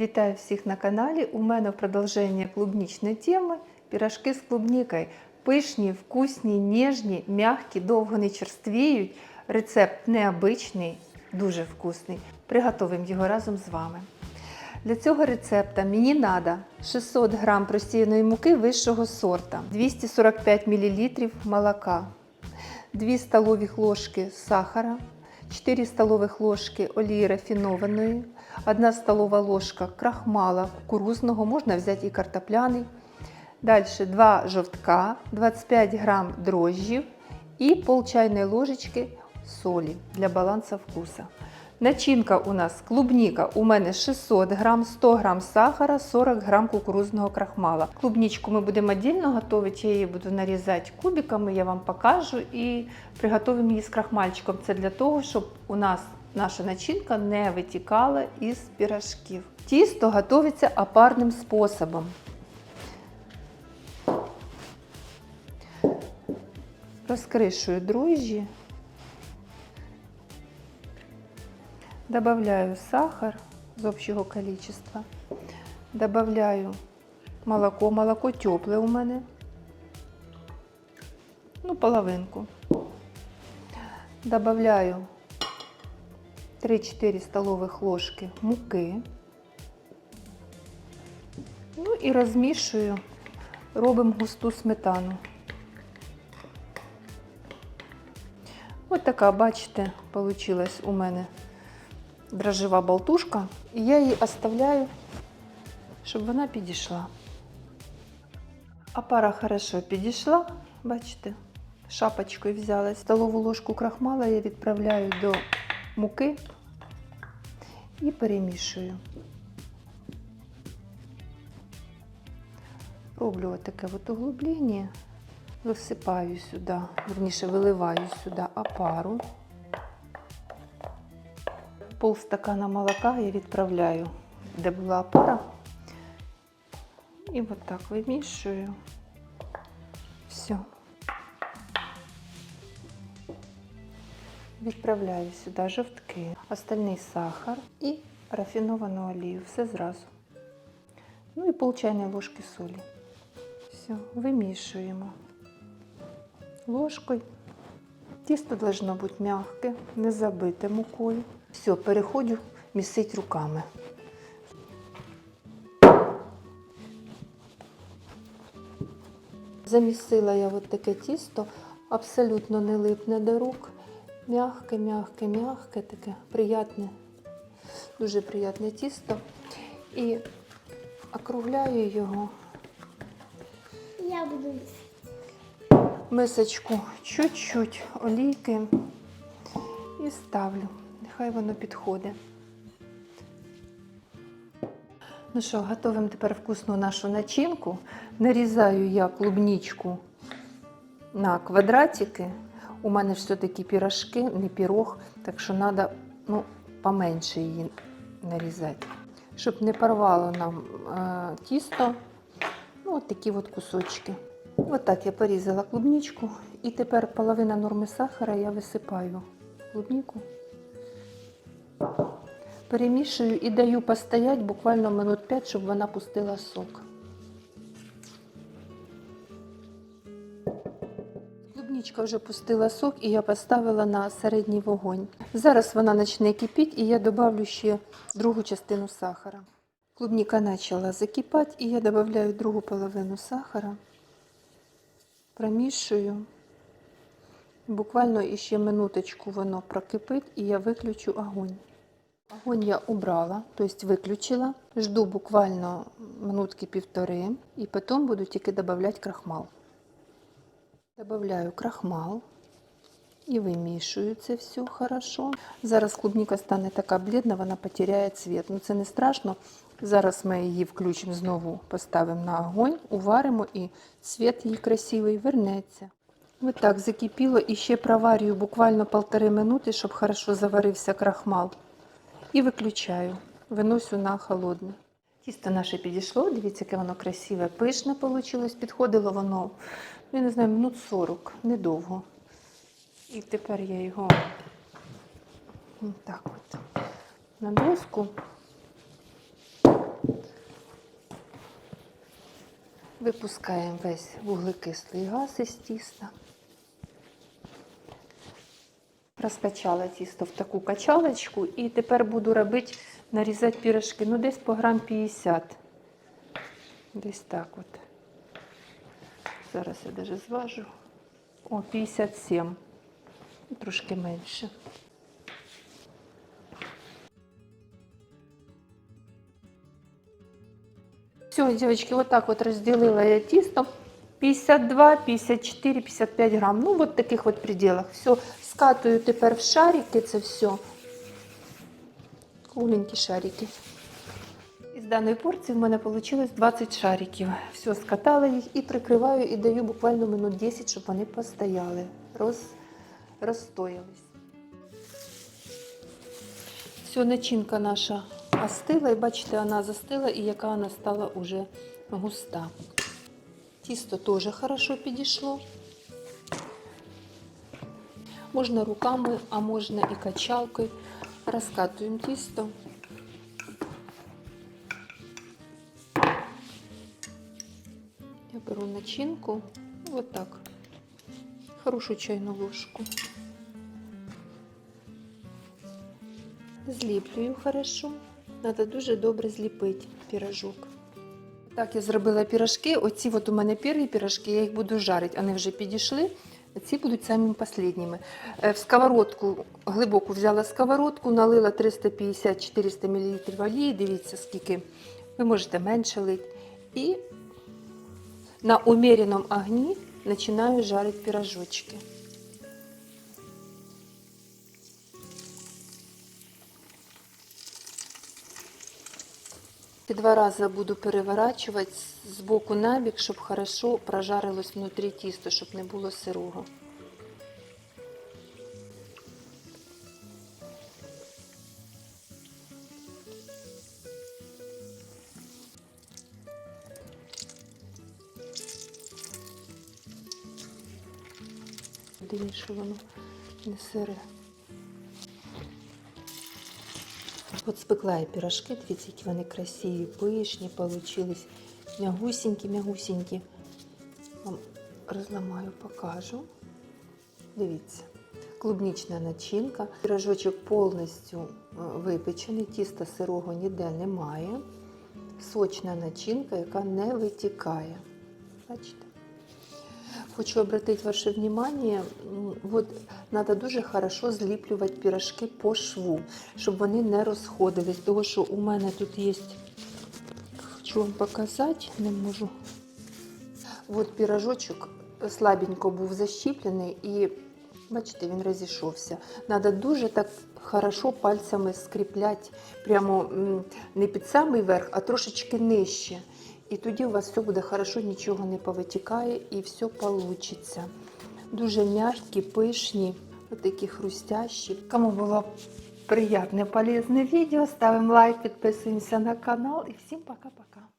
Вітаю всіх на каналі. У мене продовження клубнічної теми пірашки з клубнікою. Пишні, вкусні, ніжні, м'які, довго не черствіють. Рецепт необичний, дуже вкусний. Приготуємо його разом з вами. Для цього рецепта мені треба 600 г просіяної муки вищого сорта, 245 мл молока, 2 столові ложки сахара, 4 столових ложки олії рафінованої, 1 столова ложка крахмала кукурузного, можна взяти і картопляний. Далі 2 жовтка, 25 грам дрожжів і пол чайної ложечки солі для балансу вкуса. Начинка у нас клубніка. У мене 600 грам, 100 грам сахара, 40 грам кукурузного крахмала. Клубничку ми будемо віддільно готувати, я її буду нарізати кубиками, я вам покажу і приготуємо її з крахмальчиком. Це для того, щоб у нас наша начинка не витікала із пірашків. Тісто готується опарним способом. Розкришую дрожжі. Добавляю сахар з общего количества. Добавляю молоко. Молоко тепле у мене. Ну, половинку. Добавляю 3-4 столових ложки муки. Ну і розмішую, робимо густу сметану. Ось така, бачите, получилась у мене дрожжева болтушка, і я її оставляю, щоб вона підійшла. А пара хорошо підійшла, бачите, шапочкою взялась. Столову ложку крахмала я відправляю до муки і перемішую. Роблю отаке от углублення, висипаю сюди, верніше виливаю сюди опару пол стакана молока я відправляю, де була опара. І от так вимішую. Відправляю сюди жовтки, остальний сахар і рафіновану олію. Все зразу. Ну і пол чайної ложки солі. Все, вимішуємо ложкою. Тісто должно бути м'яке, не забите мукою. Все, переходжу місить руками. Замісила я от таке тісто, абсолютно не липне до рук. Мягке, мягке, мягке, таке приятне, дуже приятне тісто. І округляю його. Я буду мисочку чуть-чуть олійки і ставлю. Нехай воно підходить. Ну що, готуємо тепер вкусну нашу начинку. Нарізаю я клубничку на квадратики. У мене все-таки пірожки, не пірог, так що треба ну, поменше її нарізати. Щоб не порвало нам е, тісто, ну, от такі от кусочки. Так я порізала клубничку. І тепер половина норми сахара я висипаю в клубнику. Перемішую і даю постояти буквально минут 5, щоб вона пустила сок. Клубничка вже пустила сок і я поставила на середній вогонь. Зараз вона почне кипіти і я додавлю ще другу частину сахара. Клубніка почала закипати і я додаю другу половину сахара, промішую. Буквально іще минуточку воно прокипить і я виключу огонь. Огонь я убрала, тобто виключила. Жду буквально минутки півтори і потім буду тільки додавати крахмал. Добавляю крахмал і вимішую це все хорошо. Зараз клубніка стане така блідна, вона потеряє цвіт. Ну це не страшно. Зараз ми її включимо знову, поставимо на огонь, уваримо і цвіт її красивий вернеться. Ось так закипіло і ще проварюю буквально полтори минути, щоб хорошо заварився крахмал. І виключаю, виносю на холодне. Тісто наше підійшло, дивіться, яке воно красиве, пишне вийшло. Підходило воно, я не знаю, минут 40, недовго. І тепер я його так от на доску. Випускаємо весь вуглекислий газ із тіста. Розкачала тісто в таку качалочку і тепер буду робити, нарізати пірожки. Ну, десь по грам 50. Десь так от. Зараз я даже зважу. О, 57. Ну, Трошки менше. Все, девочки, вот так вот разделила я тесто. 52, 54, 55 грам. Ну, вот в таких вот пределах. Все, скатую тепер в шарики це все. Кругленькі шарики. Із даної порції в мене вийшло 20 шариків. Все, скатала їх і прикриваю, і даю буквально минут 10, щоб вони постояли, роз, розстоялись. Все, начинка наша остила, і бачите, вона застила, і яка вона стала уже густа. Тісто теж хорошо підійшло. Можна руками, а можна і качалкою. Розкатуємо тісто. Я беру начинку, вот так, хорошую чайную ложку. Зліплюю хорошо. Надо дуже добре зліпити пірожок. Так, я зробила пірожки. Оці от у мене перші пірожки, я їх буду жарити. Вони вже підійшли. Ці будуть самими останніми. Е, В сковородку глибоку взяла сковородку, налила 350-400 мл олії. Дивіться, скільки ви можете менше лити. І на умеренном огні починаю жарити пірожочки. Два рази буду переворачувати з боку на бік, щоб хорошо прожарилось внутрі тісто, щоб не було сирого. Дивіться, що воно не сире. От спекла я пірожки, дивіться, які вони красиві, пишні получились, мягусінькі, мягусінькі. Вам розламаю, покажу. Дивіться, клубнічна начинка. Пірожочок повністю е, випечений, тіста сирого ніде немає. Сочна начинка, яка не витікає. Бачите? Хочу обратить ваше внимание, вот надо дуже хорошо зліплювати пірожки по шву, щоб вони не розходились. Тому що у мене тут є, хочу вам показати, не можу. От пірожочок слабенько був защіплений і, бачите, він розійшовся. Надо дуже так хорошо пальцями скріпляти, прямо не під самий верх, а трошечки нижче. І тоді у вас все буде хорошо, нічого не повитікає і все вийде. Дуже м'які, пишні, такі хрустящі. Кому було приємне, полезне відео, ставимо лайк, підписуємося на канал і всім пока-пока.